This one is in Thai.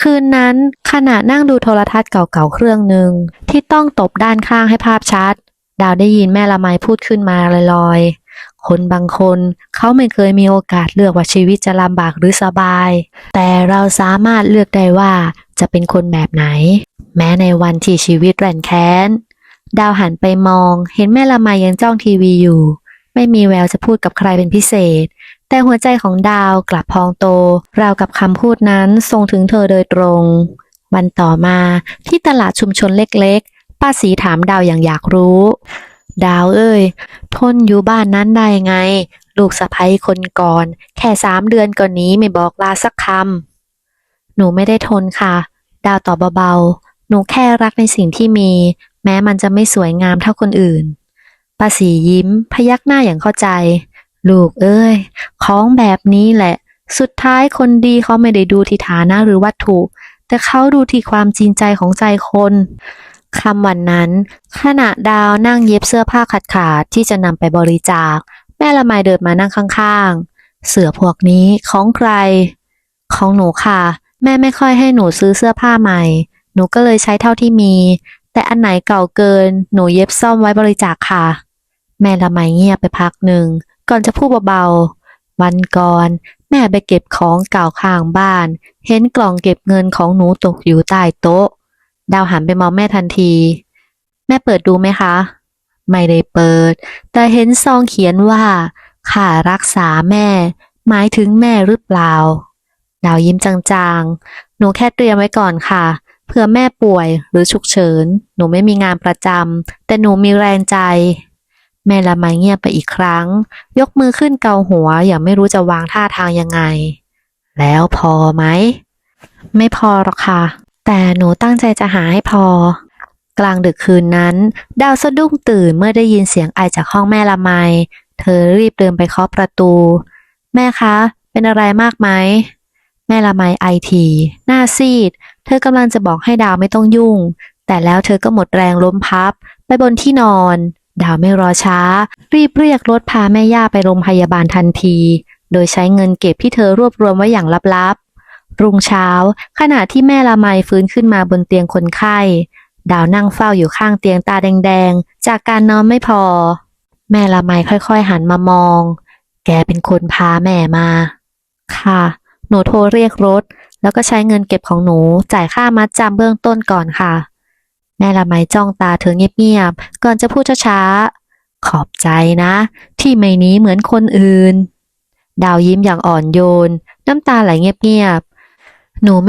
คืนนั้นขณะนั่งดูโทรทัศน์เก่าๆเครื่องหนึ่งที่ต้องตบด้านข้างให้ภาพชัด ดาวได้ยินแม่ละไมพูดขึ้นมาลอยๆ คนบางคนเขาไม่เคยมีโอกาสเลือกว่าชีวิตจะลำบากหรือสบาย แต่เราสามารถเลือกได้ว่าจะเป็นคนแบบไหน แม้ในวันที่ชีวิตแร่นแค้น ดาวหันไปมอง เห็นแม่ละไมยังจ้องทีวีอยู่ ไม่มีแววจะพูดกับใครเป็นพิเศษ แต่หัวใจของดาวกลับพองโต ราวกับคำพูดนั้นส่งถึงเธอโดยตรง วันต่อมาที่ตลาดชุมชนเล็กๆ ป้าสีถามดาวอย่างอยากรู้ ดาวเอ้ย ทนอยู่บ้านนั้นได้ไง ลูกสะใภ้คนก่อน แค่สามเดือนก่อนนี้ไม่บอกลาสักคำ หนูไม่ได้ทนค่ะ ดาวตอบเบาๆ หนูแค่รักในสิ่งที่มี แม้มันจะไม่สวยงามเท่าคนอื่นป้าสียิ้ม พยักหน้าอย่างเข้าใจ ลูกเอ้ย ของแบบนี้แหละ สุดท้ายคนดีเขาไม่ได้ดูที่ฐานะหรือวัตถุ แต่เขาดูที่ความจริงใจของใจคนคำวันนั้น ขณะดาวนั่งเย็บเสื้อผ้าขาดขาดๆที่จะนำไปบริจาค แม่ละไมเดินมานั่งข้างๆ เสื้อพวกนี้ของใคร ของหนูค่ะ แม่ไม่ค่อยให้หนูซื้อเสื้อผ้าใหม่ หนูก็เลยใช้เท่าที่มี แต่อันไหนเก่าเกิน หนูเย็บซ่อมไว้บริจาคค่ะ แม่ละไมเงียบไปพักหนึ่ง ก่อนจะพูดเบาๆ วันก่อนแม่ไปเก็บของเก่าข้างบ้าน เห็นกล่องเก็บเงินของหนูตกอยู่ใต้โต๊ะ ดาวหันไปมองแม่ทันที แม่เปิดดูไหมคะ ไม่ได้เปิด แต่เห็นซองเขียนว่าค่ารักษาแม่ หมายถึงแม่หรือเปล่า ดาวยิ้มจางๆ หนูแค่เตรียมไว้ก่อนค่ะ เผื่อแม่ป่วยหรือฉุกเฉิน หนูไม่มีงานประจำแต่หนูมีแรงใจ แม่ละไมเงียบไปอีกครั้ง ยกมือขึ้นเกาหัวอย่างไม่รู้จะวางท่าทางยังไง แล้วพอไหม ไม่พอหรอกค่ะ แต่หนูตั้งใจจะหาให้พอ กลางดึกคืนนั้น ดาวสะดุ้งตื่นเมื่อได้ยินเสียงไอจากห้องแม่ละไม เธอรีบเดินไปเคาะประตู แม่คะ เป็นอะไรมากไหม แม่ละไมไอทีหน้าซีด เธอกำลังจะบอกให้ดาวไม่ต้องยุ่ง แต่แล้วเธอก็หมดแรงล้มพับ ไปบนที่นอน ดาวไม่รอช้า รีบเรียกรถพาแม่ย่าไปโรงพยาบาลทันที โดยใช้เงินเก็บที่เธอรวบรวมไว้อย่างลับๆ รุ่งเช้า ขณะที่แม่ละไมฟื้นขึ้นมาบนเตียงคนไข้ ดาวนั่งเฝ้าอยู่ข้างเตียงตาแดงๆ จากการนอนไม่พอ แม่ละไมค่อยๆหันมามอง แกเป็นคนพาแม่มา ค่ะ หนูโทรเรียกรถ แล้วก็ใช้เงินเก็บของหนูจ่ายค่ามัดจำเบื้องต้นก่อนค่ะ แม่ละไมจ้องตาเธอเงียบๆ ก่อนจะพูดช้าๆ ขอบใจนะ ที่ไม่นี้เหมือนคนอื่น ดาวยิ้มอย่างอ่อนโยน น้ำตาไหลเงียบๆ หนูไม่